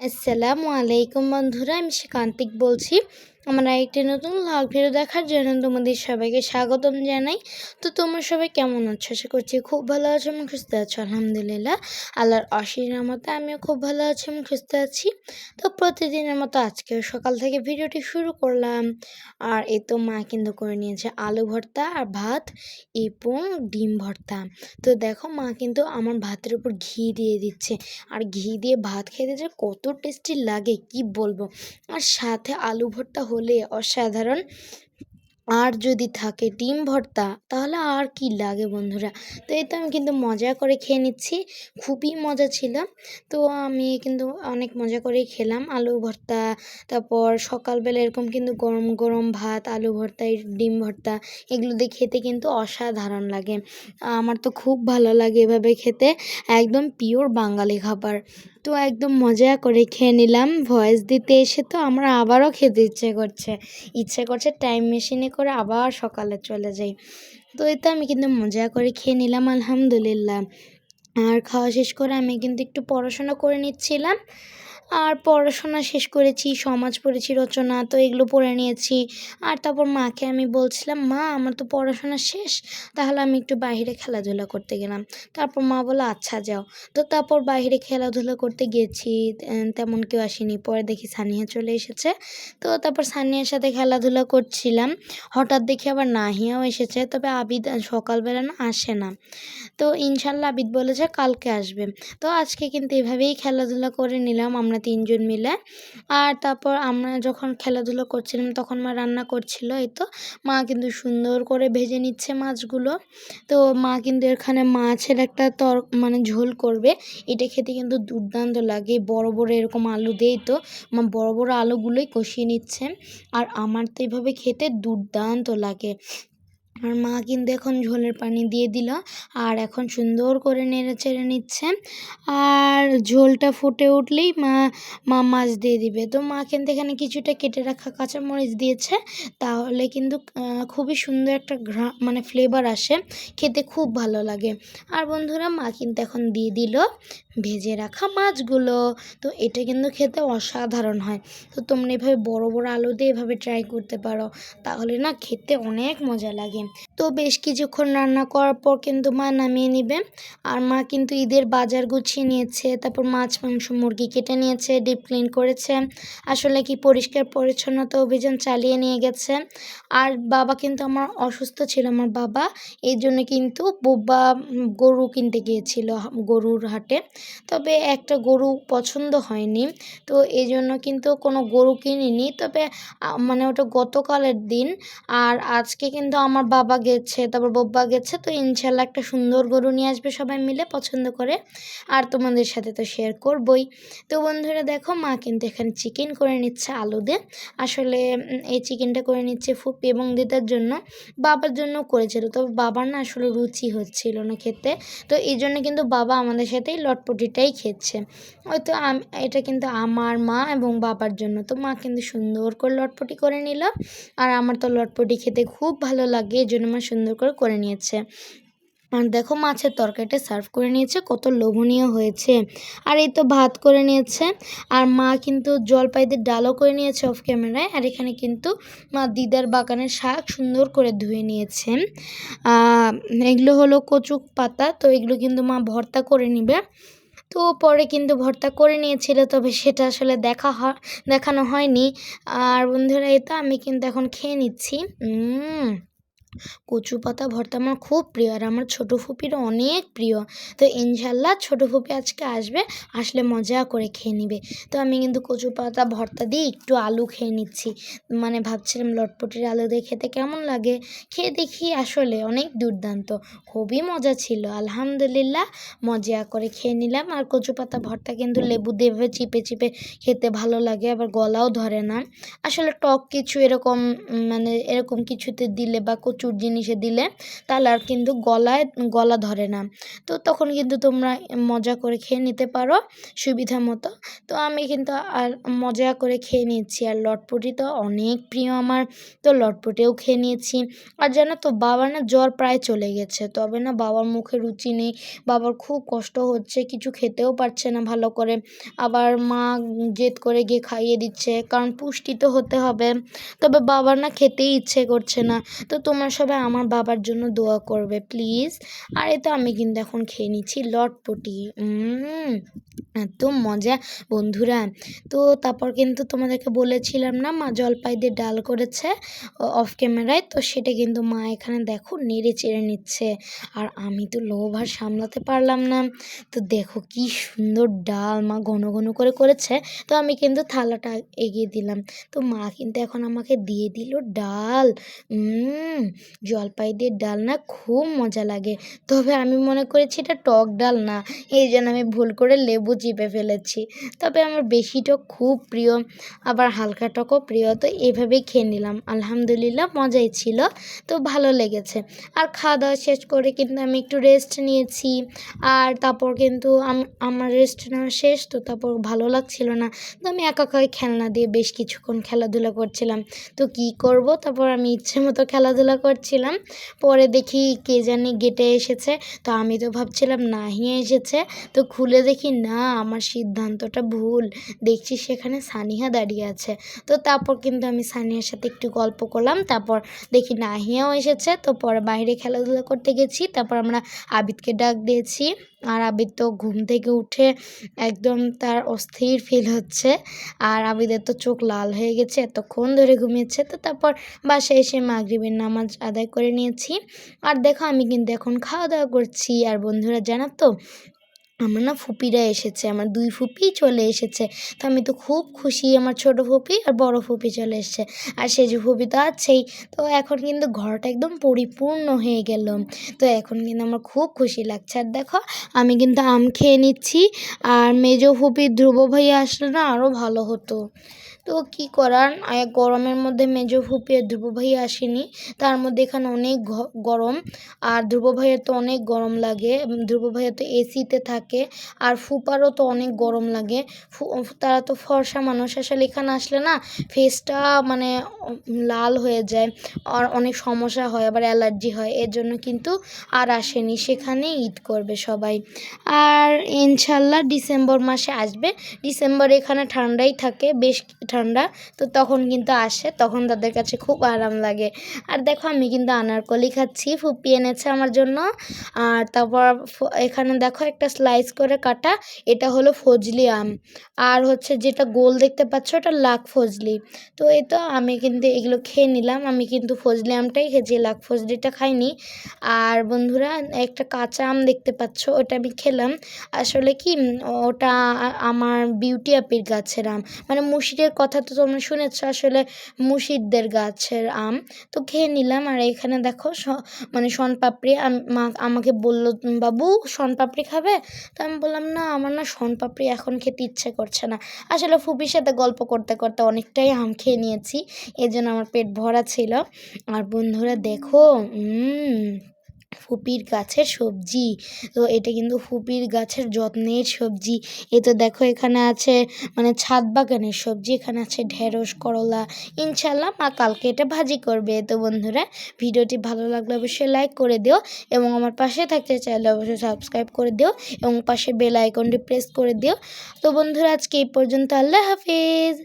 আসসালামু আলাইকুম বন্ধুরা আমি শ্রীকান্তিক বলছি। আমার একটি নতুন ব্লগ ভিডিও দেখার জন্য তোমাদের সবাইকে স্বাগতম জানাই। তো তোমরা সবাই কেমন আছো? আশা করছি খুব ভালো আছো এবং সুস্থ আছো, আলহামদুলিল্লাহ। আল্লাহর অশিরের মতো আমিও খুব ভালো আছি এবং সুস্থ আছি। তো প্রতিদিনের মতো আজকেও সকাল থেকে ভিডিওটি শুরু করলাম। আর এই তো মা কিন্তু করে নিয়েছে আলু ভর্তা আর ভাত, এবং ডিম ভর্তা। তো দেখো মা কিন্তু আমার ভাতের উপর ঘি দিয়ে দিচ্ছে। আর ঘি দিয়ে ভাত খেতে যে কত টেস্টি লাগে, কি বলব? আর সাথে আলু ভর্তা হলে অসাধারণ আর যদি থাকে ডিম ভর্তা, তাহলে আর কি লাগে বন্ধুরা? তো এই তো আমি কিন্তু মজা করে খেয়ে নিচ্ছি। খুবই মজা ছিল। তো আমি কিন্তু অনেক মজা করেই খেলাম আলু ভর্তা, তারপর সকালবেলা এরকম কিন্তু গরম গরম ভাত, আলু ভর্তা ডিম ভর্তা, এগুলো দিয়ে খেতে কিন্তু অসাধারণ লাগে। আমার তো খুব ভালো লাগে এভাবে খেতে। একদম পিওর বাঙালি খাবার। তো একদম মজা করে খেয়ে নিলাম। ভয়েস দিতে এসে তো আমরা আবারও খেতে ইচ্ছে করছে। ইচ্ছে করছে টাইম মেশিনে করে আবার সকালে চলে যাই। তো এতে আমি কিন্তু মজা করে খেয়ে নিলাম, আলহামদুলিল্লাহ। আর খাওয়া শেষ করে আমি কিন্তু একটু পড়াশোনা করে নিচ্ছিলাম। আর পড়াশোনা শেষ করেছি, সমাজ পড়েছি, রচনা, তো এগুলো পড়ে নিয়েছি। আর তারপর মাকে আমি বলছিলাম, মা, আমার তো পড়াশোনা শেষ, তাহলে আমি একটু বাইরে খেলাধুলা করতে গেলাম। তারপর মা বলল আচ্ছা যাও। তো তারপর বাইরে খেলাধুলা করতে গেছি তেমন কেউ আসেনি। পরে দেখি সানিয়া চলে এসেছে। তো তারপর সানিয়ার সাথে খেলাধুলা করছিলাম। হঠাৎ দেখি আবার নাহিয়াও এসেছে, তবে আবিদ সকালবেলা না আসে না। তো ইনশাল্লাহ আবিদ বলেছে কালকে আসবে। তো আজকে কিন্তু এভাবেই খেলাধুলা করে নিলাম। আমরা তিনজন মিলে। আর তারপর আমরা যখন খেলাধুলো করছিলাম, তখন মা রান্না করছিল, এই তো। মা কিন্তু সুন্দর করে ভেজে নিচ্ছে মাছগুলো। তো মা কিন্তু এখানে মাছের একটা তর মানে ঝোল করবে। এটা খেতে কিন্তু দুর্দান্ত লাগে। বড় বড় এরকম আলু দেই তো মা বড় বড় আলুগুলোই কষিয়ে নিচ্ছে। আর আমার তো এইভাবে খেতে দুর্দান্ত লাগে। আর মা কিন্তু এখন ঝোলের পানি দিয়ে দিল আর এখন সুন্দর করে নেড়ে চেড়ে নিচ্ছে। আর ঝোলটা ফুটে উঠলেই মা মা মাছ দিয়ে দিবে। তো মা কিন্তু এখানে কিছুটা কেটে রাখা কাঁচামরিচ দিয়েছে। তাহলে কিন্তু খুবই সুন্দর একটা ঘ্রা মানে ফ্লেভার আসে। খেতে খুব ভালো লাগে। আর বন্ধুরা, মা কিন্তু এখন দিয়ে দিল ভেজে রাখা মাছগুলো। তো এটা কিন্তু খেতে অসাধারণ হয়। তো তোমরা এভাবে বড় বড় আলু দিয়ে এভাবে ট্রাই করতে পারো। তাহলে না খেতে অনেক মজা লাগে। তো বেশ কিছুক্ষণ রান্না করার পর কিন্তু মা নামিয়ে নিবে। আর মা কিন্তু ঈদের বাজার গুছিয়ে নিয়েছে, তারপর মাছ, মাংস, মুরগি কেটে নিয়েছে, ডিপ ক্লিন করেছে। আসলে কি পরিষ্কার পরিচ্ছন্নতা অভিযান চালিয়ে নিয়ে গেছে। আর বাবা কিন্তু আমার অসুস্থ ছিল আমার বাবা, এই জন্য কিন্তু বোবা গরু কিনতে গিয়েছিল গরুর হাটে। তবে একটা গরু পছন্দ হয়নি, তো এই জন্য কিন্তু কোনো গরু কিনিনি। তবে মানে ওটা গতকালের দিন, আর আজকে কিন্তু আমার বাবা গেছে, তারপর বব্বা গেছে, তো ইনশাল্লাহ একটা সুন্দর গরু নিয়ে আসবে সবাই মিলে পছন্দ করে। আর তোমাদের সাথে তো শেয়ার করবই। তো বন্ধুরা দেখো, মা কিন্তু এখানে চিকেন করে নিচ্ছে আলু দিয়ে। আসলে এই চিকেনটা করে নিচ্ছে ফুপি এবং দিদার জন্য, বাবার জন্য করেছিল। তবে বাবার না আসলে রুচি হচ্ছিল না খেতে। তো এই জন্য কিন্তু বাবা আমাদের সাথেই লটপটিটাই খেচ্ছে হয়তো এটা কিন্তু আমার মা এবং বাবার জন্য। তো মা কিন্তু সুন্দর করে লটপটি করে নিল। আর আমার তো লটপটি খেতে খুব ভালো লাগে। জন্য মা সুন্দর করে করে নিয়েছে। আর দেখো মাছের তরকারিটা সার্ভ করে নিয়েছে, কত লোভনীয় হয়েছে। আর এই তো ভাত করে নিয়েছে, আর মা কিন্তু জলপাইদের ডালও করে নিয়েছে অফ ক্যামেরায় আর এখানে কিন্তু মা দিদার বাগানের শাক সুন্দর করে ধুয়ে নিয়েছে। এগুলো হলো কচু পাতা, তো এগুলো কিন্তু মা ভর্তা করে নিবে। তো পরে কিন্তু ভর্তা করে নিয়েছিল, তবে সেটা আসলে দেখা হয় দেখানো হয়নি। আর বন্ধুরা, এই তো আমি কিন্তু এখন খেয়ে নিচ্ছি। কচু পাতা ভর্তা আমার খুব প্রিয় আর আমার ছোটো ফুপিরও অনেক প্রিয়। তো ইনশাল্লাহ ছোটো ফুপি আজকে আসবে, আসলে মজা করে খেয়ে নিবে। তো আমি কিন্তু কচু পাতা ভর্তা দিয়ে একটু আলু খেয়ে নিচ্ছি। মানে ভাবছিলাম লটপটির আলু দিয়ে খেতে কেমন লাগে? খেয়ে দেখি আসলে অনেক দুর্দান্ত। খুবই মজা ছিল, আলহামদুলিল্লাহ মজা করে খেয়ে নিলাম। আর কচু পাতা ভর্তা কিন্তু লেবু দিয়ে চিপে চিপে খেতে ভালো লাগে, আবার গলাও ধরে না। আসলে টক কিছু এরকম মানে এরকম কিছুতে দিলে বা কচু প্রচুর জিনিসে দিলে তাহলে আর কিন্তু গলায়, গলা ধরে না। তো তখন কিন্তু তোমরা মজা করে খেয়ে নিতে পারো সুবিধা মতো। তো আমি কিন্তু আর মজা করে খেয়ে নিয়েছি আর লটপটি তো অনেক প্রিয় আমার। তো লটপটিও খেয়ে নিয়েছি। আর জানো তো, বাবার না জ্বর প্রায় চলে গেছে। তবে না বাবার মুখে রুচি নেই। বাবার খুব কষ্ট হচ্ছে, কিছু খেতেও পারছে না ভালো করে। আবার মা জেদ করে গিয়ে খাইয়ে দিচ্ছে। কারণ পুষ্টি তো হতে হবে। তবে বাবার না খেতেই ইচ্ছে করছে না। তো তোমরা সবাই আমার বাবার জন্য দোয়া করবে প্লিজ আর এ তো আমি কিন্তু এখন খেয়ে নিচ্ছি লটপটি। এত মজা বন্ধুরা। তো তারপর কিন্তু তোমাদেরকে বলেছিলাম না, মা জলপাই দিয়ে ডাল করেছে অফ ক্যামেরায় তো সেটা কিন্তু মা এখানে দেখো নেড়ে চেড়ে নিচ্ছে। আর আমি তো লোভ আর সামলাতে পারলাম না। তো দেখো কি সুন্দর ডাল মা ঘন ঘন করে করেছে। তো আমি কিন্তু থালাটা এগিয়ে দিলাম। তো মা কিন্তু এখন আমাকে দিয়ে দিল ডাল। জলপাই দিয়ে ডাল না খুব মজা লাগে। তবে আমি মনে করেছি এটা টক ডাল না। এই জন্য আমি ভুল করে লেবু চিপে ফেলেছি। তবে আমার বেশি টক খুব প্রিয়, আবার হালকা টকও প্রিয়, তো এভাবেই খেয়ে নিলাম। আলহামদুলিল্লাহ মজাই ছিল, তো ভালো লেগেছে। আর খাওয়া দাওয়া শেষ করে কিন্তু আমি একটু রেস্ট নিয়েছি, আর তারপর কিন্তু আম- আমার রেস্ট নেওয়া শেষ, তো তারপর ভালো লাগছিল না। তো আমি একা একাই খেলনা দিয়ে বেশ কিছুক্ষণ খেলাধুলা করছিলাম। তো কি করব? তারপর আমি ইচ্ছে মতো খেলাধুলা করছিলাম। পরে দেখি কে জানি গেটে এসেছে, তো আমি তো ভাবছিলাম নাহিয়ে এসেছে। তো খুলে দেখি না আমার সিদ্ধান্তটা ভুল। দেখছি সেখানে সানিহা দাঁড়িয়ে আছে। তো তারপর কিন্তু আমি সানিয়ার সাথে একটু গল্প করলাম। তারপর দেখি নাহিয়াও এসেছে। তো পরে বাইরে খেলাধুলা করতে গেছি। তারপর আমরা আবিদকে ডাক দিয়েছি। আর আবিদ তো ঘুম থেকে উঠে একদম তার অস্থির ফিল হচ্ছে। আর আবিদের তো চোখ লাল হয়ে গেছে। এতক্ষণ ধরে ঘুমিয়েছে। তো তারপর বাসায় এসে মাগরিবের নামাজ আদায় করে নিয়েছি। আর দেখো আমি কিন্তু এখন খাওয়া দাওয়া করছি। আর বন্ধুরা জানো তো আমার না ফুপিরা এসেছে, আমার দুই ফুপি চলে এসেছে। তো আমি তো খুব খুশি আমার ছোট ফুপি আর বড় ফুপি চলে এসেছে। আর সেজু ফুপি তো আছেই। তো এখন কিন্তু ঘরটা একদম পরিপূর্ণ হয়ে গেল। তো এখন কিন্তু আমার খুব খুশি লাগছে। আর দেখো, আমি কিন্তু আম খেয়ে নিচ্ছি। আর মেজো ফুপি ধ্রুব ভাইয়া আসলে না আরও ভালো হতো। তো কি করার? গরমের মধ্যে মেজো ফুপি আর ধ্রুব ভাইয়া আসেনি। তার মধ্যে এখানে অনেক গরম। আর ধ্রুব ভাইয়ের তো অনেক গরম লাগে। ধ্রুব ভাইয়া তো এসিতে থাকে। আর ফুপারও তো অনেক গরম লাগে। তারা তো ফর্সা মানুষ। আসলে এখানে আসলে না ফেসটা মানে লাল হয়ে যায়। আর অনেক সমস্যা হয়, আবার অ্যালার্জি হয়। এর জন্য কিন্তু আর আসেনি। সেখানে ঈদ করবে সবাই। আর ইনশাল্লাহ ডিসেম্বর মাসে আসবে। ডিসেম্বর এখানে ঠান্ডাই থাকে। বেশ ঠান্ডা তো তখন কিন্তু আসে, তখন তাদের কাছে খুব আরাম লাগে। আর দেখো আমি কিন্তু আনারকলি খাচ্ছি, ফুপি এনেছে আমার জন্য। আর তারপর এখানে দেখো একটা স্লাইস করে কাটা, এটা হলো ফজলি আম। আর হচ্ছে যেটা গোল দেখতে পাচ্ছ ওটা লাখ ফজলি। তো এই তো আমি কিন্তু এগুলো খেয়ে নিলাম, আমি কিন্তু ফজলি আমটাই খেয়েছি, লাখ ফজলিটা খাইনি। আর বন্ধুরা, একটা কাঁচা আম দেখতে পাচ্ছ, ওটা আমি খেলাম। আসলে কি, ওটা আমার বিউটি অ্যাপির গাছের আম। মানে মুশিরের কথা তো তোমরা শুনেছ, আসলে মুশিরদের গাছের আম। তো খেয়ে নিলাম, আর এখানে দেখো মানে শনপাপড়ি আমাকে বলল বাবু শনপাপড়ি খাবে? তো আমি বললাম, না, আমার না শনপাপড়ি এখন খেতে ইচ্ছে করছে না। আসলে ফুপির সাথে গল্প করতে করতে অনেকটাই আম খেয়ে নিয়েছি এই জন্য আমার পেট ভরা ছিল। আর বন্ধুরা দেখো, উম ফুপির গাছের সবজি। তো এটা কিন্তু ফুপির গাছের যত্নের সবজি। এ তো দেখো এখানে আছে মানে ছাদ বাগানের সবজি, এখানে আছে ঢেঁড়স, করলা। ইনশাল্লাহ মা কালকে এটা ভাজি করবে। তো বন্ধুরা, ভিডিওটি ভালো লাগলে অবশ্যই লাইক করে দিও এবং আমার পাশে থাকতে চাইলে অবশ্যই সাবস্ক্রাইব করে দিও এবং পাশে বেল আইকনটি প্রেস করে দিও। তো বন্ধুরা, আজকে এই পর্যন্ত আল্লাহ হাফিজ।